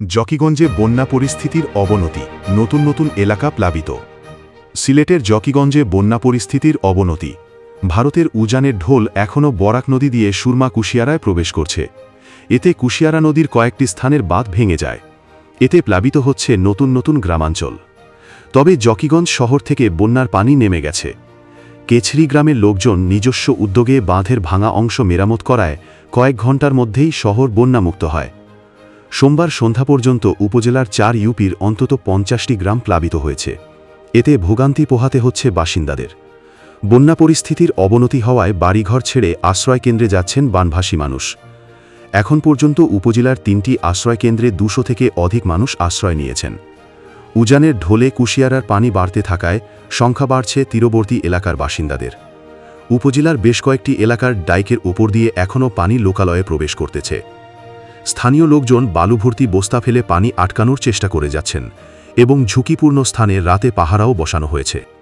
জকিগঞ্জে বন্যা পরিস্থিতির অবনতি, নতুন নতুন এলাকা প্লাবিত। সিলেটের জকিগঞ্জে বন্যা পরিস্থিতির অবনতি। ভারতের উজানের ঢোল এখনও বরাক নদী দিয়ে সুরমা কুশিয়ারায় প্রবেশ করছে। এতে কুশিয়ারা নদীর কয়েকটি স্থানের বাঁধ ভেঙে যায়। এতে প্লাবিত হচ্ছে নতুন নতুন গ্রামাঞ্চল। তবে জকিগঞ্জ শহর থেকে বন্যার পানি নেমে গেছে। কেছরি গ্রামের লোকজন নিজস্ব উদ্যোগে বাঁধের ভাঙা অংশ মেরামত করায় কয়েক ঘণ্টার মধ্যেই শহর বন্যামুক্ত হয়। সোমবার সন্ধ্যা পর্যন্ত উপজেলার চার ইউপির অন্তত পঞ্চাশটি গ্রাম প্লাবিত হয়েছে। এতে ভোগান্তি পোহাতে হচ্ছে বাসিন্দাদের। বন্যা পরিস্থিতির অবনতি হওয়ায় বাড়িঘর ছেড়ে আশ্রয় কেন্দ্রে যাচ্ছেন বানভাসী মানুষ। এখন পর্যন্ত উপজেলার তিনটি আশ্রয় কেন্দ্রে দুশো থেকে অধিক মানুষ আশ্রয় নিয়েছেন। উজানের ঢোলে কুশিয়ারার পানি বাড়তে থাকায় সংখ্যা বাড়ছে তীরবর্তী এলাকার বাসিন্দাদের। উপজেলার বেশ কয়েকটি এলাকার ডাইকের ওপর দিয়ে এখনও পানি লোকালয়ে প্রবেশ করতেছে। স্থানীয় লোকজন বালুভর্তি বস্তা ফেলে পানি আটকানোর চেষ্টা করে যাচ্ছেন এবং ঝুঁকিপূর্ণ স্থানে রাতে পাহারাও বসানো হয়েছে।